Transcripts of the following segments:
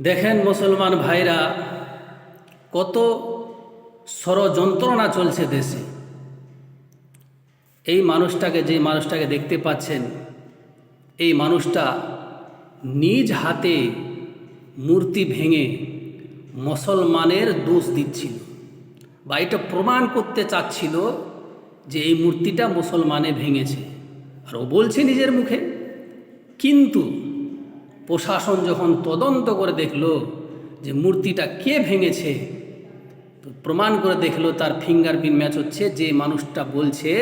দেখেন মুসলমান ভাইরা, কত ষড়যন্ত্রণা চলছে দেশে। এই মানুষটাকে, যে মানুষটাকে দেখতে পাচ্ছেন, এই মানুষটা নিজ হাতে মূর্তি ভেঙে মুসলমানের দোষ দিচ্ছিল বা এটা প্রমাণ করতে চাচ্ছিল যে এই মূর্তিটা মুসলমানে ভেঙেছে। আর ও বলছে নিজের মুখে। কিন্তু প্রশাসন যখন তদন্ত করে দেখল যে মূর্তিটা কে ভেঙেছে, তো প্রমাণ করে দেখল তার ফিঙ্গারপ্রিন্ট ম্যাচ হচ্ছে যে মানুষটা বলছে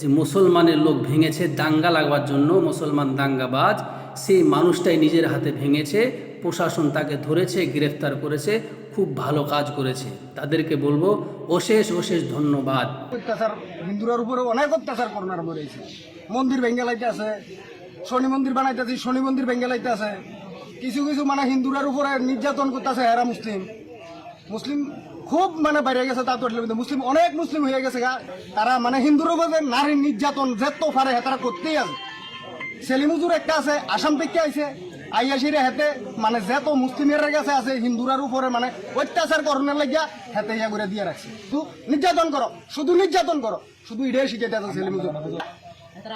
যে মুসলমানের লোক ভেঙেছে, দাঙ্গা লাগবার জন্য মুসলমান দাঙ্গাবাজ, সেই মানুষটাই নিজের হাতে ভেঙেছে, প্রশাসন তাকে ধরেছে, গ্রেফতার করেছে, খুব ভালো কাজ করেছে। তাদেরকে বলব অশেষ অশেষ ধন্যবাদ। অত্যাচার হিন্দুরার উপরে অনেক অত্যাচার করোনার মরেছে মন্দির ভেঙ্গে লাইতে আছে শনি মন্দির বানাইতেছে, শনি মন্দির ভেঙ্গে লাইতে আছে কিছু কিছু মানে হিন্দুরার উপরে নির্যাতন করতেছে হেরা মুসলিম। মুসলিম খুব মানে বাইরে গেছে তা তো মুসলিম অনেক মুসলিম হয়ে গেছে গা। তারা মানে হিন্দুর উপরে নারী নির্যাতন যেত পারে তারা করতেই আছে। সেলিমুজুর একটা আছে, আসাম থেকে আইছে। আইয়াসিরে হেতে মানে যেত মুসলিমের কাছে আছে, হিন্দুরার উপরে মানে অত্যাচার করণের লাগিয়া হেতে ইয়া করে দিয়ে রাখছে। শুধু নির্যাতন করো, শুধু নির্যাতন করো, শুধু এটাই শিখাইতে আছে সেলিমুজুর।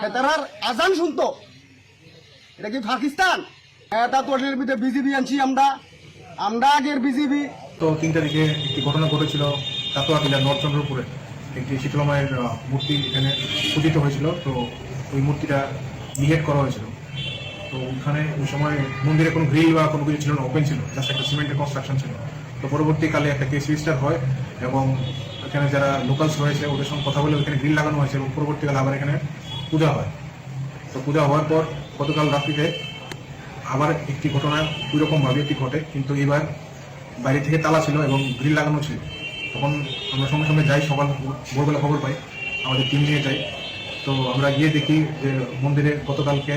হেতারার আজান শুনতো। এটা কি পাকিস্তান? এটা তোটের ভিতরে বিজেপি আনছি আমরা। আমরা আগের বিজেপি তো তিন তারিখে একটি ঘটনা ঘটেছিল কাটোয়া টিলা নর্থ চন্দ্রপুরে একটি শীতলমায়ের মূর্তি এখানে পূজিত হয়েছিল। তো ওই মূর্তিটা নিহেট করা হয়েছিল। তো ওখানে ওই সময় মন্দিরে কোনো গ্রিল বা কোনো কিছু ছিল না ওপেন ছিল। জাস্ট একটা সিমেন্টের কনস্ট্রাকশন ছিল। তো পরবর্তীকালে একটা কেস রেজিস্টার হয় এবং এখানে যারা লোকালস রয়েছে, ওদের সঙ্গে কথা বলে ওখানে গ্রিল লাগানো হয়েছে এবং পরবর্তীকালে আবার এখানে পূজা হয়। তো পূজা হওয়ার পর গতকাল রাত্রিতে আবার একটি ঘটনা ওই রকমভাবে একটি ঘটে, কিন্তু এবার বাইরে থেকে তালা ছিল এবং গ্রিল লাগানো ছিল। তখন আমরা সঙ্গে সঙ্গে যাই, সকাল ভোরবেলা খবর পাই, আমাদের টিম নিয়ে যাই। তো আমরা গিয়ে দেখি যে মন্দিরে গতকালকে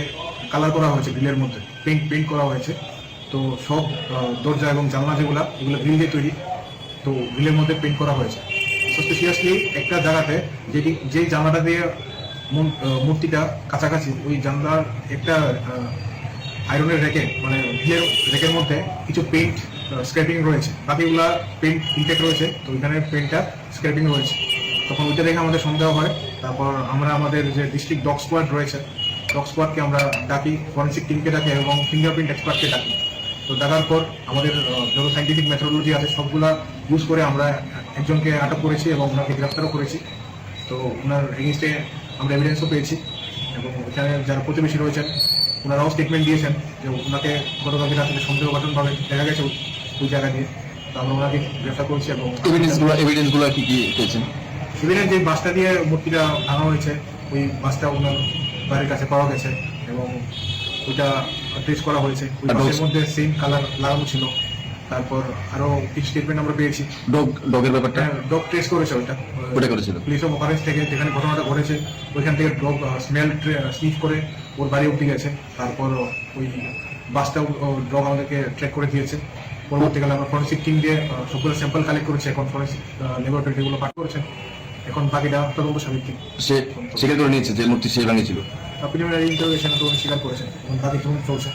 কালার করা হয়েছে গ্রিলের মধ্যে পেন্ট পেন্ট করা হয়েছে। তো সব দরজা এবং জানলা যেগুলো, এগুলো গ্রিল দিয়ে তৈরি। তো গ্রিলের মধ্যে পেন্ট করা হয়েছে। স্পেশিয়াসলি একটা জায়গাতে যেটি, যে জানলাটা দিয়ে মূর্তিটা কাছাকাছি, ওই জানলার একটা আয়রনের রেকে মানে ভিলের রেকের মধ্যে কিছু পেইন্ট স্ক্র্যাপিং রয়েছে। বাকিগুলা পেইন্ট ইনটেক রয়েছে, তো ওইখানে পেইন্টটা স্ক্র্যাপিং রয়েছে। তখন ওইটা দেখে আমাদের সন্দেহ হয়। তারপর আমরা আমাদের যে ডিস্ট্রিক্ট ডগ স্কোয়াড রয়েছে ডগ স্কোয়াডকে আমরা ডাকি ফরেন্সিক টিমকে ডাকি এবং ফিঙ্গারপ্রিন্ট এক্সপার্টকে ডাকি। তো দেখার পর আমাদের যত সাইন্টিফিক মেথোডোলজি আছে, সবগুলা ইউজ করে আমরা একজনকে আটক করেছি এবং ওনাকে গ্রেফতারও করেছি। তো ওনার এগেনস্টে আমরা এভিডেন্সও পেয়েছি এবং এখানে যারা প্রতিবেশী রয়েছেন ওনারাও স্টেটমেন্ট দিয়েছেন যে ওনাকে গতকালকে রাত্রে সন্দেহঘটনভাবে দেখা গেছে ওই- জায়গা দিয়ে তো আমরা ওনাকে গ্রেফতার করেছি এবং এভিডেন্সগুলো এভিডেন্সগুলো কি কি পেয়েছেন? এভিডেন্স যে বাসটা দিয়ে মূর্তিটা ভাঙা হয়েছে ওই বাসটা ওনার বাড়ির কাছে পাওয়া গেছে এবং ওইটা টেস্ট করা হয়েছে। ওই বাসের মধ্যে সেম কালার লাগানো ছিল। তারপর আরও কিছু স্টেটমেন্ট আমরা পেয়েছি। ডগ ডগের ব্যাপারটা? ডগ টেস্ট করেছে ওটা ওটা করেছিল? পুলিশ অফ অকারেন্স থেকে যেখানে ঘটনাটা ঘটেছে ওইখান থেকে ডগ স্মেল স্নিফ করে ওর বাড়ি উঠে গেছে। তারপর ওই বাসটা ডগ আমাদেরকে ট্র্যাক করে দিয়েছে। পরবর্তীকালে আমরা ফরেন্সিক টিম দিয়ে সবগুলো স্যাম্পল কালেক্ট করেছি। এখন ফরেন্সিক ল্যাবরেটরি যেগুলো পাঠ করেছেন। এখন বাকিটা তদন্ত সাপেক্ষে সে স্বীকার করে নিয়েছে যে মূর্তি সে ভাঙিয়েছিল প্রিলিমিনারি ইন্টারোগেশনে তো উনি স্বীকার করেছেন। এবং তাদের তদন্ত চলছে?